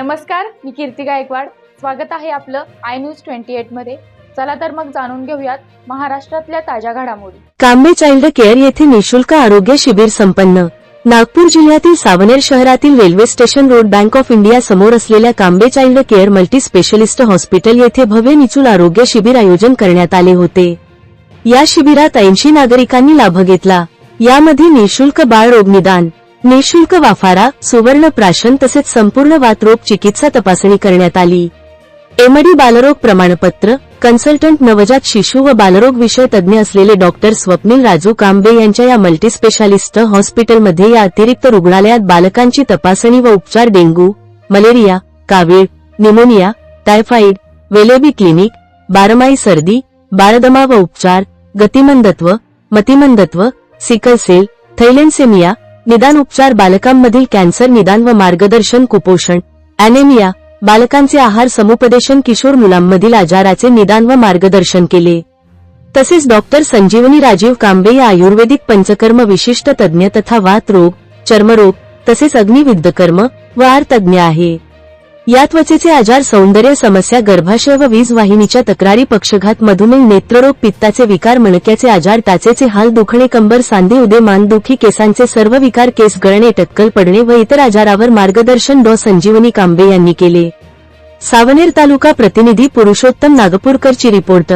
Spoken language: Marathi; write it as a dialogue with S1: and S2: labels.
S1: नमस्कार मी कीर्ती गायकवाड. स्वागत आहे आपलं आय न्यूज ट्वेंटी एटमध्ये. चला तर मग जाणून घेऊयात महाराष्ट्रातल्या ताज्या घडामोडी.
S2: कांबे चाइल्ड केअर येथे निशुल्क आरोग्य शिबिर संपन्न. नागपूर जिल्ह्यातील सावनेर शहरातील railway station road bank of India समोर असलेल्या Kambe child care multi specialist hospital येथे भव्य निचूल आरोग्य शिबिर आयोजन करण्यात आले होते. या शिबिरात ऐंशी नागरिकांनी लाभ घेतला. यामध्ये निशुल्क बाळ रोग निदान निशुल्क वाफारा सुवर्ण प्राशन तसेच संपूर्ण वातरोग चिकित्सा तपासणी करण्यात आली. एमडी बालरोग प्रमाणपत्र कन्सल्टंट नवजात शिशु व बालरोग विषय तज्ज्ञ असलेले डॉक्टर स्वप्नील राजू कांबे यांच्या या मल्टीस्पेशालिस्ट हॉस्पिटलमध्ये या अतिरिक्त रुग्णालयात बालकांची तपासणी व उपचार डेंग्यू मलेरिया कावीळ निमोनिया टायफॉइड वेलेबी क्लिनिक बारमाई सर्दी बाळदमा व उपचार गतिमंदत्व मतिमंदत्व सिकलसेल थैलेनसेमिया थैलेन्सेमिया निदान उपचार बालकांमधील कॅन्सर निदान व मार्गदर्शन कुपोषण अॅनेमिया बालकांचे आहार समुपदेशन किशोर मुलांमधील आजाराचे निदान व मार्गदर्शन केले. तसेच डॉक्टर संजीवनी राजीव कांबे या आयुर्वेदिक पंचकर्म विशिष्ट तज्ज्ञ तथा वात रोग चर्मरोग तसेच अग्निविद्यकर्म व आर तज्ज्ञ आहे. या त्वचेचे आजार सौंदर्य समस्या गर्भाशय व वीज वाहिनीच्या तक्रारी पक्षघात मधुमेह नेत्ररोग पित्ताचे विकार मणक्याचे आजार ताचेचे हाल दुखणे कंबर सांधे उदे मानदुखी केसांचे सर्व विकार केस गळणे टक्कल पडणे व इतर आजारावर मार्गदर्शन डॉ. संजीवनी कांबे यांनी केले. सावनेर तालुका प्रतिनिधी पुरुषोत्तम नागपूरकरची रिपोर्ट